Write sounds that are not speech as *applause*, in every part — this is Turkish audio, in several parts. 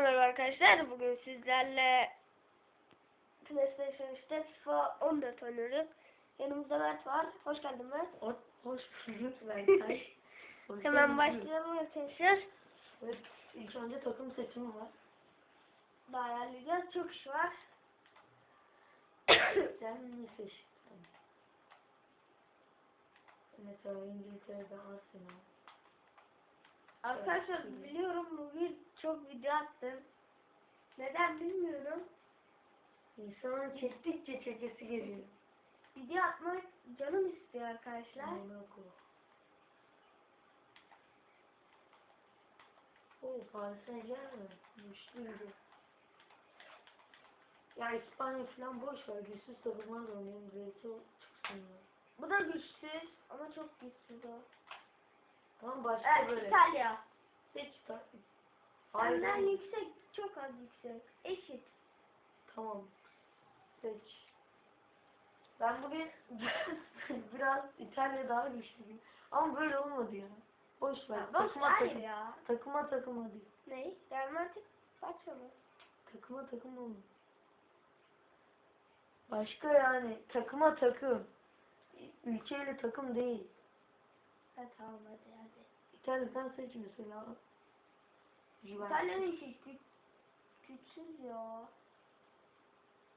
merhaba arkadaşlar. Bugün sizlerle PlayStation 3'te FIFA 14 oynuyoruz. Yanımızda Mert var. Hoş geldin Mert. Hoş, hoş bulduk. *laughs* Hoş Hemen başlayalım arkadaşlar. Evet, ilk önce takım seçimi var. Daha ayarlayacağız. Çok iş var. *coughs* Sen ne seçtin? Mesela İngiltere'de Arsenal. Arkadaşlar biliyorum bugün çok video attım. Neden bilmiyorum. İnsanın çektikçe çekesi geliyor. Video atmak canım istiyor arkadaşlar. Monaco. Oo, Paris Saint Germain. Güçlüydü. Ya İspanya falan boş ver. Güçsüz takımlar oynayalım. Zevki çıksın ya. Bu da güçsüz ama çok güçsüz o. Tamam başka Evet böyle. İtalya. Seç ta- Hayır. Senden yüksek, çok az yüksek. Eşit. Tamam. Seç. Ben bugün *laughs* biraz İtalya daha güçlü gibi. Ama böyle olmadı ya. Boş ver. Ya, boş takıma hayır takım. ya. Takıma takım hadi. Ne? Dermatik başka mı? Takıma takım olma. Başka yani takıma takım. Ülkeyle takım değil. Ha tamam hadi hadi. İtalya'dan seç mesela. İtalya'nın güç, güçsüz ya.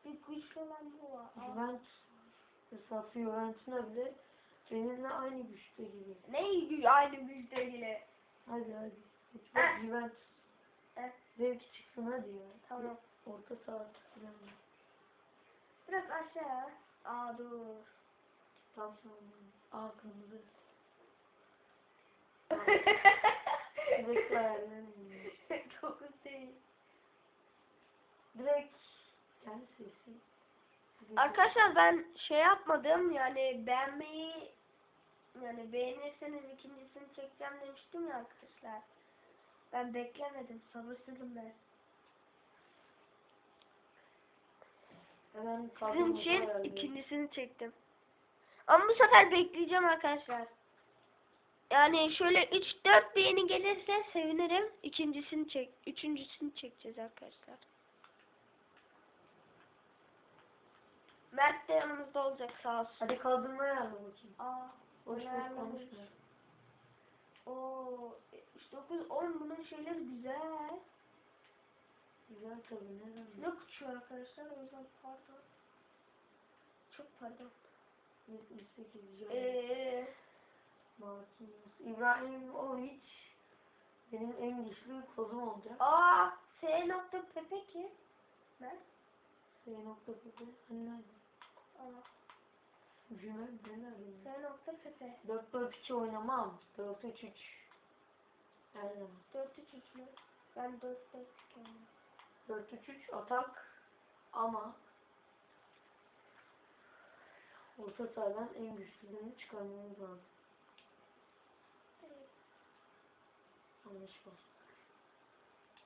Bir güçlü olan bu var. Juventus. Mesela Fiorentina bile seninle aynı güçte gibi. Ne aynı güçte yine. Hadi hadi. Seç bak Eh. Juventus. Eh. Zevki çıksın hadi ya. Tamam. Orta saha falan. Biraz aşağı. Aa dur. Tam sonra. Aa kırmızı. *laughs* Ayarlanmıyor. Dokuz değil. Direkt kendi sesi. Arkadaşlar ben şey yapmadım yani beğenmeyi yani beğenirseniz ikincisini çekeceğim demiştim ya arkadaşlar. Ben beklemedim sabırsızım ben. Hemen Sizin için ikincisini çektim. Ama bu sefer bekleyeceğim arkadaşlar. Yani şöyle 3-4 beğeni gelirse sevinirim. İkincisini çek, üçüncüsünü çekeceğiz arkadaşlar. Mert de yanımızda olacak sağ olsun. Hadi kadromu ayarla bakayım. Aa, Boş boş konuşma. Oo, 9 10 bunun şeyleri güzel. Güzel tabii neden? Ne uçuyor arkadaşlar o yüzden pardon. Çok pardon. 78 Can. Eee Marquinhos. İbrahimovic. Benim en güçlü kozum olacak. Aa, S Pepe ki. Ne? S Pepe. Nerede? Aa, Cümle ne nerede? S Pepe. 4 4 2 oynamam. 4 3 3. Her zaman. 4 3 3 mü? Ben 4 4 2 oynuyorum. 4 3 3 atak ama orta sahadan en güçlülerini çıkarmamız lazım. Yanlış var.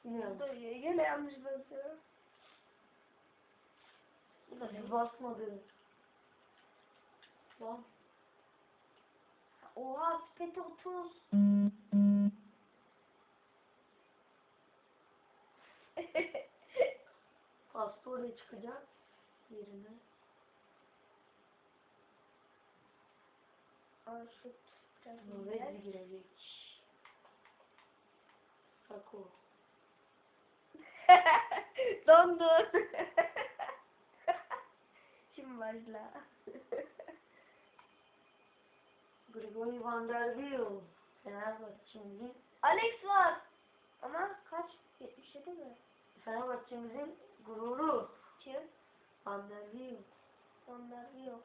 Yine yanlış. Yine yanlış basıyorum. Bu da bir basmadı. Lan. Oha, Pete 30. *laughs* Pasta oraya çıkacak. Yerine. Aa, şut. Biraz Norveç güzel. girecek. Sako. *laughs* Dondun. *laughs* Şimdi başla. *laughs* Grigori Van der Wiel. Fenerbahçe'mizin Alex var. Ama kaç? 77 mi? Fenerbahçe'mizin gururu. Kim? Van der Wiel. Onlar yok.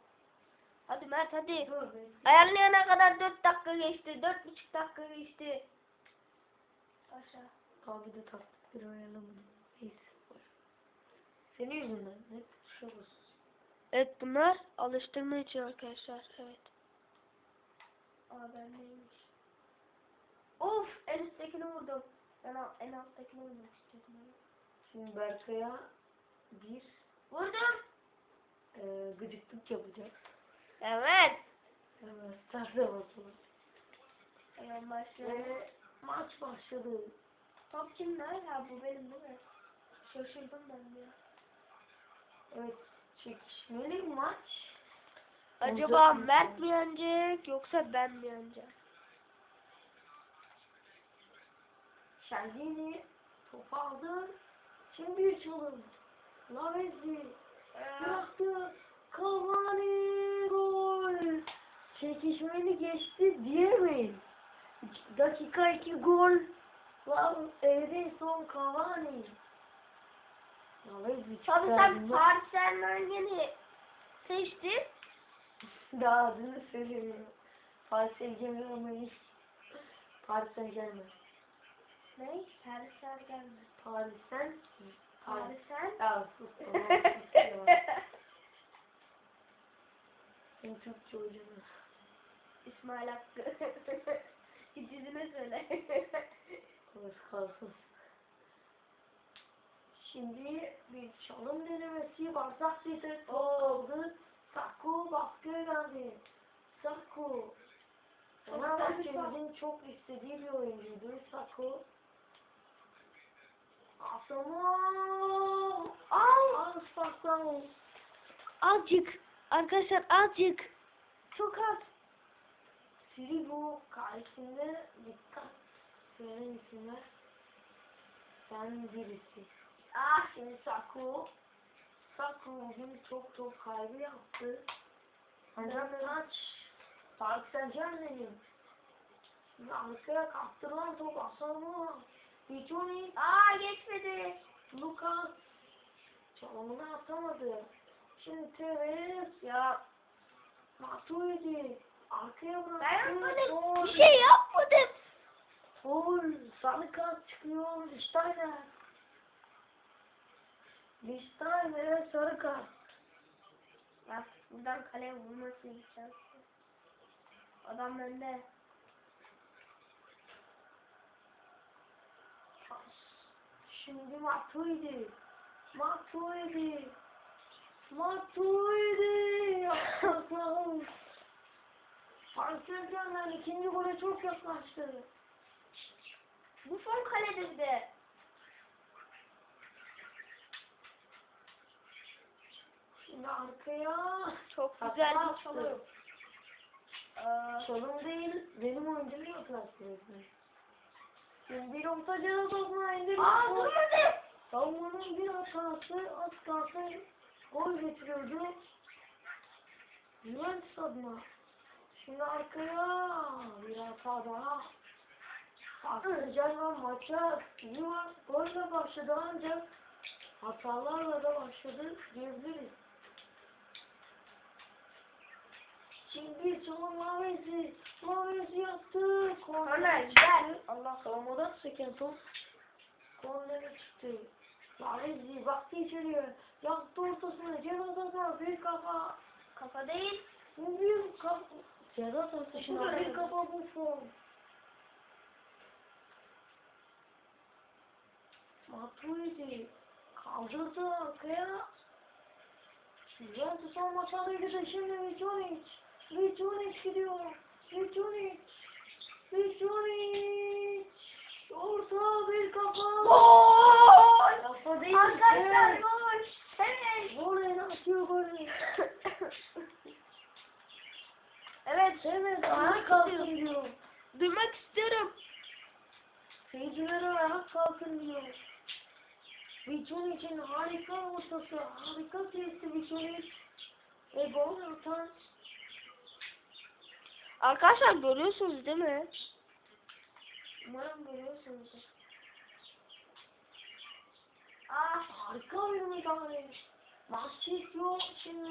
Hadi Mert hadi. Dur. Ayarlayana kadar 4 dakika geçti. 4,5 dakika geçti. Aşağı. Abi de taktikleri ayarlamadım. Neyse. Senin yüzünden. Hep bas. Evet bunlar alıştırma için arkadaşlar. Evet. Aa ben neymiş? Of en üsttekini vurdum. Ben al- en alttakini vurmak ama. Şimdi Berkay'a bir Vurdum. e, gıcıklık yapacak. Evet. Hemen starta basalım. Hemen başlıyorum. Ve maç başladı. Top kimler? Ha bu benim değil mi? Şaşırdım ben de. Evet. Çekişmeli maç. Acaba Olacak? Mert mi yenecek yoksa ben mi yeneceğim? Şendini topu aldı. Şimdi bir çalım. Lavezzi. Bıraktı. Cavani gol. Çekişmeli geçti diyemeyiz. Dakika iki gol. Lan Edinson Cavani. Lavezzi Tabii sen Paris Saint Germain'i seçtin. Daha adını söylemiyorum. Paris Saint Germain. Paris Saint Germain. Ne? Paris Saint Germain. Paris Saint Paris. Saint. Ya sus. Sen Türkçe hocanı. İsmail Hakkı. *laughs* Hiç yüzüne söyle. *laughs* Orası kalsın. Şimdi bir çalım denemesi Barsak Sise oldu. Sakku baskıya geldi. Sakku. Fenerbahçe'mizin çok istediği bir oyuncuydu. Sakku. Asamoah. Al. Al Sakku. azıcık. Arkadaşlar azıcık. Çok az. Sirigu karşısında dikkat veren isimler. Sen birisi. Ah şimdi Saku. Saku bugün çok top kaybı yaptı. Ancak taç. Park Saint Germain'in. Arkaya kaptırılan top Asamoah. Viconi. Aa geçmedi. Lucas. Çalımını atamadı. Şimdi Tevez. Ya Matuidi. Arkaya bıraktı. ben yapmadım. Bir şey yapmadım. Gol. Sarı kart çıkıyor. Lichtenberg. Lichtenberg'e sarı kart. Bak buradan kaleye vurması imkansız. Adam bende. Şimdi Matuidi. Matuidi. Matuidi. *laughs* Paris Saint-Germain ikinci gole çok yaklaştı. Bu son kalede bir de. Şimdi arkaya. Çok güzel bir çalım. Çalım değil, benim oyuncumu yaklaştı resmen. Şimdi bir orta ceza topuna indirdi. Aa durmadı. Savunmanın bir hatası az kalsın gol getiriyordu. Juventus adına. Şimdi arkaya bir hata daha. Patlıcanla maça Juventus golle başladı ancak hatalarla da başladı diyebiliriz. Şimdi çalım Lavezzi. Lavezzi yaptı. Korner gel. Allah Savunmadan seken top kornere çıktı. Lavezzi baktı içeriye. Yaptı ortasına. Ceza sahasına bir kafa. kafa değil. Bir Ceza sahasına bir kafa bu form. Matuidi kaldırdı arkaya. Juventus son maç alıyordu şimdi Viconic. Viconic gidiyor. Viconic. Viconic. Orta bir kafa. Gol. Kafa değil. Arkadaşlar gol. Evet. Ayağa kalkın diyor. Duymak istiyorum. Seyircilere ayağa kalkın diyor. Viconic için harika ortası, harika kesti Viconic. Ve gol atan Arkadaşlar görüyorsunuz değil mi? Umarım görüyorsunuz. Ah harika bir müdahale. Marchisio için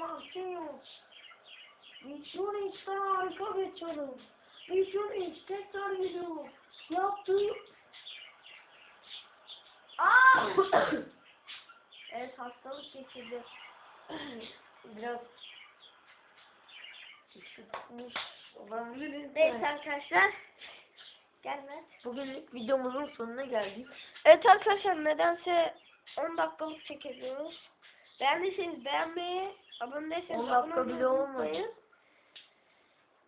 Marchisio. Vichonic'ten harika bir çalım. Vichonic tekrar gidiyor. Yaptı. Aa! *coughs* evet hastalık geçirdi. *coughs* Biraz üşütmüş olabiliriz. Neyse arkadaşlar. Gelmez. Bugünlük videomuzun sonuna geldik. Evet arkadaşlar nedense 10 dakikalık çekiyoruz. Beğendiyseniz beğenmeyi, abone değilseniz 10 abone dakika bile olmayı.